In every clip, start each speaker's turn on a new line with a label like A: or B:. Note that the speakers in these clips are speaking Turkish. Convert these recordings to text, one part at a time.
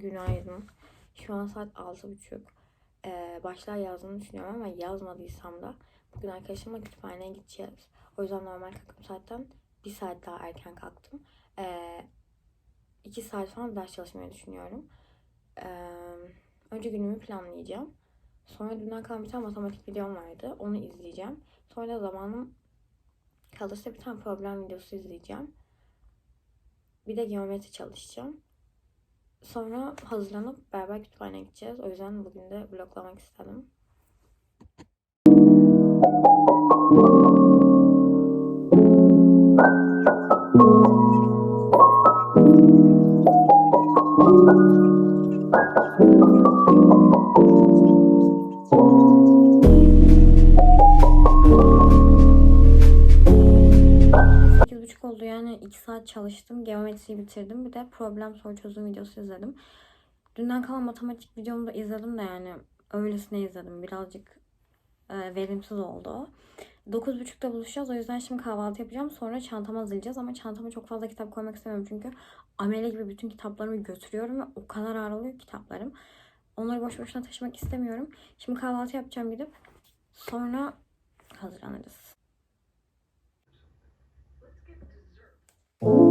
A: Günaydın. Şu an saat 6.30. Ee, başlar yazdığını düşünüyorum ama yazmadıysam da bugün arkadaşımla kütüphaneye gideceğiz. O yüzden normal kalktım saatten bir saat daha erken kalktım. Ee, iki saat falan ders çalışmayı düşünüyorum. Ee, önce günümü planlayacağım. Sonra dünden kalan bir tane matematik videom vardı. Onu izleyeceğim. Sonra da zamanım kalırsa bir tane problem videosu izleyeceğim. Bir de geometri çalışacağım. Sonra hazırlanıp beraber kütüphaneye gideceğiz. O yüzden bugün de vloglamak istedim. 2 saat çalıştım. Geometriyi bitirdim. Bir de problem soru çözüm videosu izledim. Dünden kalan matematik videomu da izledim de yani öylesine izledim. Birazcık e, verimsiz oldu. 9.30'da buluşacağız. O yüzden şimdi kahvaltı yapacağım. Sonra çantamı hazırlayacağız. Ama çantama çok fazla kitap koymak istemiyorum. Çünkü amele gibi bütün kitaplarımı götürüyorum. Ve o kadar ağır oluyor kitaplarım. Onları boş boşuna taşımak istemiyorum. Şimdi kahvaltı yapacağım gidip. Sonra hazırlanırız. you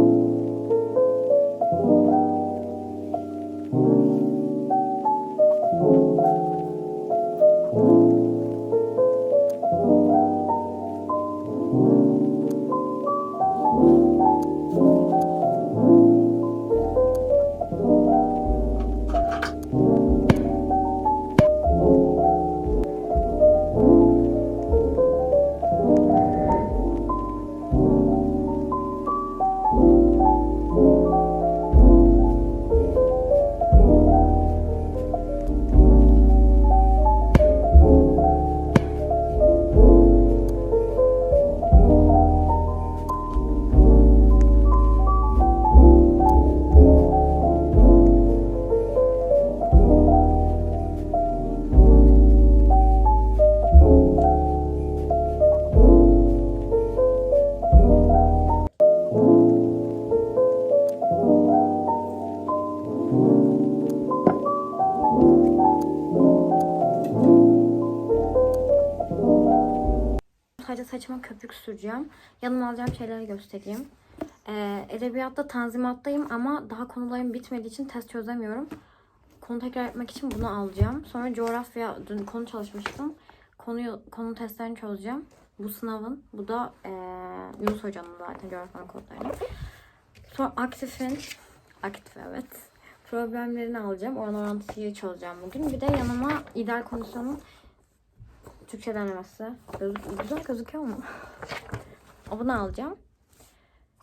A: Sadece saçıma köpük süreceğim. Yanıma alacağım şeyleri göstereyim. Ee, edebiyatta tanzimattayım ama daha konularım bitmediği için test çözemiyorum. Konu tekrar etmek için bunu alacağım. Sonra coğrafya, dün konu çalışmıştım. Konuyu, konu testlerini çözeceğim. Bu sınavın. Bu da ee, Yunus Hoca'nın zaten coğrafyanın kodlarını. Sonra aktifin, aktif evet. Problemlerini alacağım. Oran orantıyı çözeceğim bugün. Bir de yanıma ideal kondisyonun Türkçe denemesi. Gözük güzel gözüküyor mu? Bunu alacağım.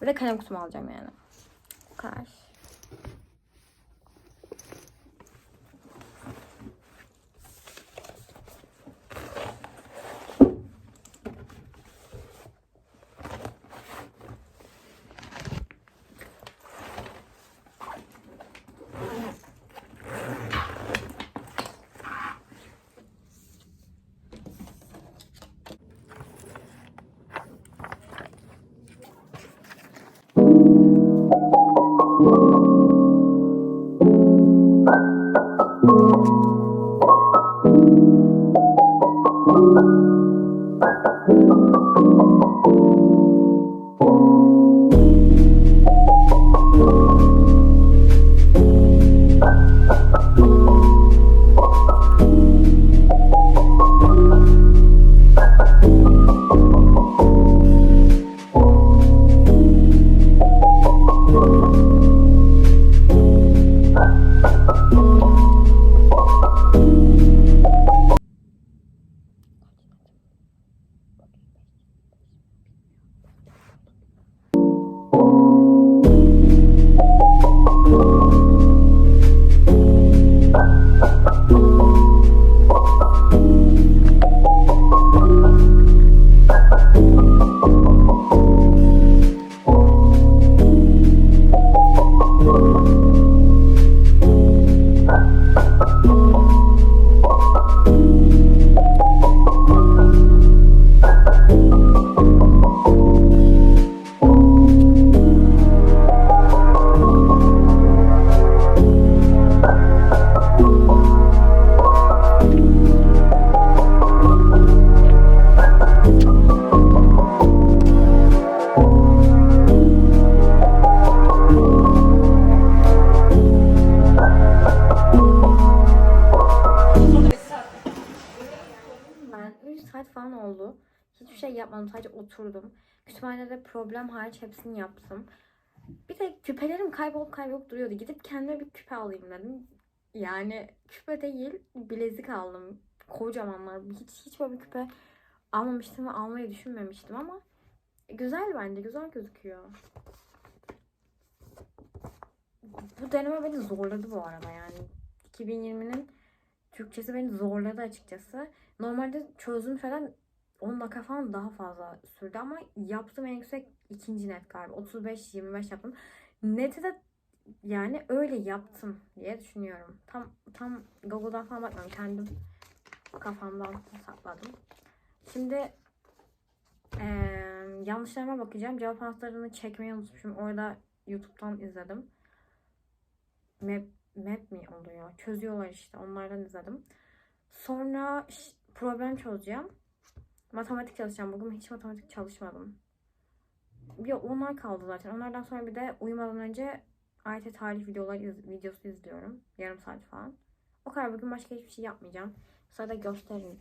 A: Bir de kalem kutumu alacağım yani. Bu kadar. you. Hiçbir şey yapmadım. Sadece oturdum. Kütüphanede problem hariç hepsini yaptım. Bir de küpelerim kaybolup kaybolup duruyordu. Gidip kendime bir küpe alayım dedim. Yani küpe değil, bilezik aldım. Kocamanlar. Hiç, hiç böyle bir küpe almamıştım ve almayı düşünmemiştim ama güzel bence. Güzel gözüküyor. Bu deneme beni zorladı bu arada yani. 2020'nin Türkçesi beni zorladı açıkçası. Normalde çözüm falan 10 dakika falan daha fazla sürdü ama yaptığım en yüksek ikinci net galiba. 35-25 yaptım. Neti de yani öyle yaptım diye düşünüyorum. Tam tam Google'dan falan bakmadım. Kendim kafamdan hesapladım. Şimdi eee yanlışlarıma bakacağım. Cevap anahtarını çekmeyi unutmuşum. Orada YouTube'dan izledim. Map, map mi oluyor? Çözüyorlar işte. Onlardan izledim. Sonra problem çözeceğim. Matematik çalışacağım. Bugün hiç matematik çalışmadım. Bir onlar kaldı zaten. Onlardan sonra bir de uyumadan önce AYT tarih videoları iz- videosu izliyorum. Yarım saat falan. O kadar bugün başka hiçbir şey yapmayacağım. Sonra da gösteririm.